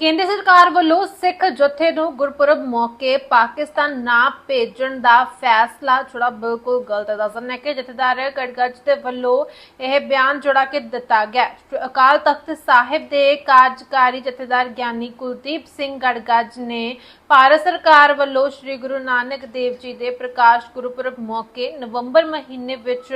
ਕੇਂਦਰ ਸਰਕਾਰ ਵੱਲੋਂ ਸਿੱਖ ਜਥੇ ਨੂੰ ਗੁਰਪੁਰਬ ਮੌਕੇ ਪਾਕਿਸਤਾਨ ਨਾ ਭੇਜਣ ਦਾ ਫੈਸਲਾ, ਜਿਹੜਾ ਬਿਲਕੁਲ ਗਲਤ ਹੈ। ਦੱਸਣਾ ਹੈ ਕਿ ਜਥੇਦਾਰ ਗੜਗੜ ਦੇ ਵੱਲੋਂ ਇਹ ਬਿਆਨ ਜੋੜਾ ਕੇ ਦਿੱਤਾ ਗਿਆ ਅਕਾਲ ਤਖਤ ਸਾਹਿਬ ਦੇ ਕਾਰਜਕਾਰੀ ਜਥੇਦਾਰ ਗਿਆਨੀ ਕੁਲਦੀਪ ਸਿੰਘ ਗੜਗੜ ਨੇ ਭਾਰਤ ਸਰਕਾਰ ਵੱਲੋਂ ਸ੍ਰੀ ਗੁਰੂ ਨਾਨਕ ਦੇਵ ਜੀ ਦੇ ਪ੍ਰਕਾਸ਼ ਗੁਰਪੁਰਬ ਮੌਕੇ ਨਵੰਬਰ ਮਹੀਨੇ ਵਿੱਚ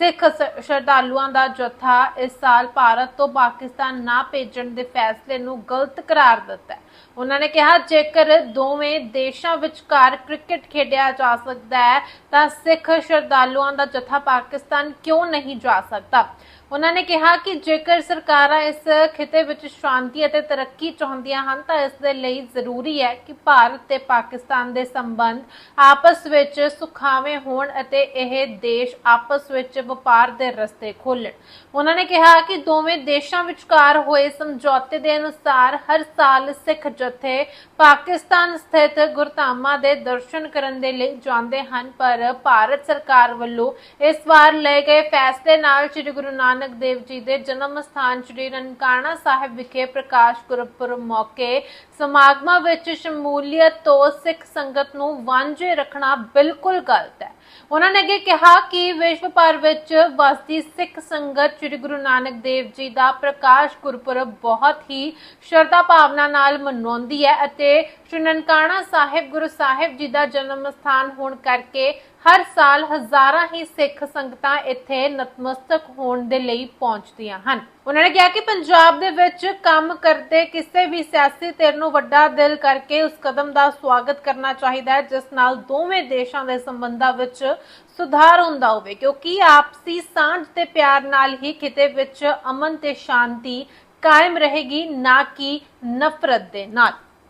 ਸਿੱਖ ਸ਼ਰਧਾਲੂਆਂ ਦਾ ਜਥਾ ਇਸ ਸਾਲ ਭਾਰਤ ਤੋਂ ਪਾਕਿਸਤਾਨ ਨਾ ਭੇਜਣ ਦੇ ਫੈਸਲੇ ਨੂੰ ਗਲਤ ਕਰਾਰ ਦਿੱਤਾ ਹੈ। ਉਹਨਾਂ ਨੇ ਕਿਹਾ, ਜੇਕਰ ਦੋਵੇਂ ਦੇਸ਼ਾਂ ਵਿਚਕਾਰ ਕ੍ਰਿਕਟ ਖੇਡਿਆ ਜਾ ਸਕਦਾ ਹੈ, ਤਾਂ ਸਿੱਖ ਸ਼ਰਧਾਲੂਆਂ ਦਾ ਜਥਾ ਪਾਕਿਸਤਾਨ ਕਿਉਂ ਨਹੀਂ ਜਾ ਸਕਦਾ? ਉਹਨਾਂ ਨੇ ਕਿਹਾ ਕਿ ਜੇਕਰ ਸਰਕਾਰਾਂ ਇਸ ਖਿੱਤੇ ਵਿੱਚ ਸ਼ਾਂਤੀ ਅਤੇ ਤਰੱਕੀ ਚਾਹੁੰਦੀਆਂ ਹਨ, ਤਾਂ ਇਸ ਦੇ ਲਈ ਜ਼ਰੂਰੀ ਹੈ ਕਿ ਭਾਰਤ ਤੇ ਪਾਕਿਸਤਾਨ ਦੇ ਸੰਬੰਧ ਆਪਸ ਵਿੱਚ ਸੁਖਾਵੇਂ ਹੋਣ ਅਤੇ ਇਹ ਦੇਸ਼ ਆਪਸ ਵਿੱਚ ਵਪਾਰ ਦੇ ਰਸਤੇ ਖੋਲਣ ਉਹਨਾਂ ਨੇ ਕਿਹਾ ਕਿ ਦੋਵੇਂ ਦੇਸ਼ਾਂ ਵਿਚਕਾਰ ਹੋਏ ਸਮਝੌਤੇ ਦੇ ਅਨੁਸਾਰ ਹਰ ਸਾਲ ਸਿੱਖ ਜਥੇ ਪਾਕਿਸਤਾਨ ਸਥਿਤ ਗੁਰਧਾਮਾਂ ਦੇ ਦਰਸ਼ਨ ਕਰਨ ਦੇ ਲਈ ਜਾਂਦੇ ਹਨ, ਪਰ ਭਾਰਤ ਸਰਕਾਰ ਵੱਲੋਂ ਇਸ ਵਾਰ ਲਏ ਗਏ ਫੈਸਲੇ ਨਾਲ ਸ੍ਰੀ ਗੁਰੂ ਨਾਨਕ ਦੇਵ ਜੀ ਦੇ ਜਨਮ ਸਥਾਨ ਸ੍ਰੀ ਨਨਕਾਣਾ ਸਾਹਿਬ ਵਿਖੇ ਪ੍ਰਕਾਸ਼ ਗੁਰਪੁਰਬ ਮੌਕੇ ਸਮਾਗਮਾਂ ਵਿੱਚ ਸ਼ਮੂਲੀਅਤ ਤੋਂ ਸਿੱਖ ਸੰਗਤ ਨੂੰ ਵਾਂਝੇ ਰੱਖਣਾ ਬਿਲਕੁਲ ਗਲਤ ਹੈ। ਉਹਨਾਂ ਨੇ ਅੱਗੇ ਕਿਹਾ ਕਿ ਵਿਸ਼ਵ ਭਰ ਵਿੱਚ ਵਸਦੀ ਸਿੱਖ ਸੰਗਤ ਸ੍ਰੀ ਗੁਰੂ ਨਾਨਕ ਦੇਵ ਜੀ ਦਾ ਪ੍ਰਕਾਸ਼ ਗੁਰਪੁਰਬ ਬਹੁਤ ਹੀ ਸ਼ਰਧਾ ਭਾਵਨਾ ਨਾਲ ਮਨਾਉਂਦੀ ਹੈ ਅਤੇ ਸ੍ਰੀ ਨਨਕਾਣਾ ਸਾਹਿਬ ਗੁਰੂ ਸਾਹਿਬ ਜੀ ਦਾ ਜਨਮ ਸਥਾਨ ਹੋਣ ਕਰਕੇ ਹਰ ਸਾਲ ਹਜ਼ਾਰਾਂ ਹੀ ਸਿੱਖ ਸੰਗਤਾਂ ਇੱਥੇ ਨਤਮਸਤਕ ਹੋਣ ਦੇ ਲਈ ਪਹੁੰਚਦੀਆਂ ਹਨ। ਉਹਨਾਂ ਨੇ ਕਿਹਾ ਕਿ ਪੰਜਾਬ ਦੇ ਵਿੱਚ ਕੰਮ ਕਰਦੇ ਕਿਸੇ ਵੀ ਸਿਆਸੀ ਧਿਰ ਨੂੰ ਵੱਡਾ ਦਿਲ ਕਰਕੇ ਉਸ ਕਦਮ ਦਾ ਸਵਾਗਤ ਕਰਨਾ ਚਾਹੀਦਾ ਹੈ, ਜਿਸ ਨਾਲ ਦੋਵੇਂ ਦੇਸ਼ਾਂ ਦੇ ਸੰਬੰਧਾਂ ਵਿੱਚ ਸੁਧਾਰ ਹੁੰਦਾ ਹੋਵੇ। ਕਿਉਂਕਿ ਆਪਸੀ ਸਾਂਝ ਤੇ ਪਿਆਰ ਨਾਲ ਹੀ ਖਿਤੇ ਵਿੱਚ ਅਮਨ ਤੇ ਸ਼ਾਂਤੀ ਕਾਇਮ ਰਹੇਗੀ, ਨਾ ਕਿ ਨਫ਼ਰਤ ਦੇ ਨਾਲ।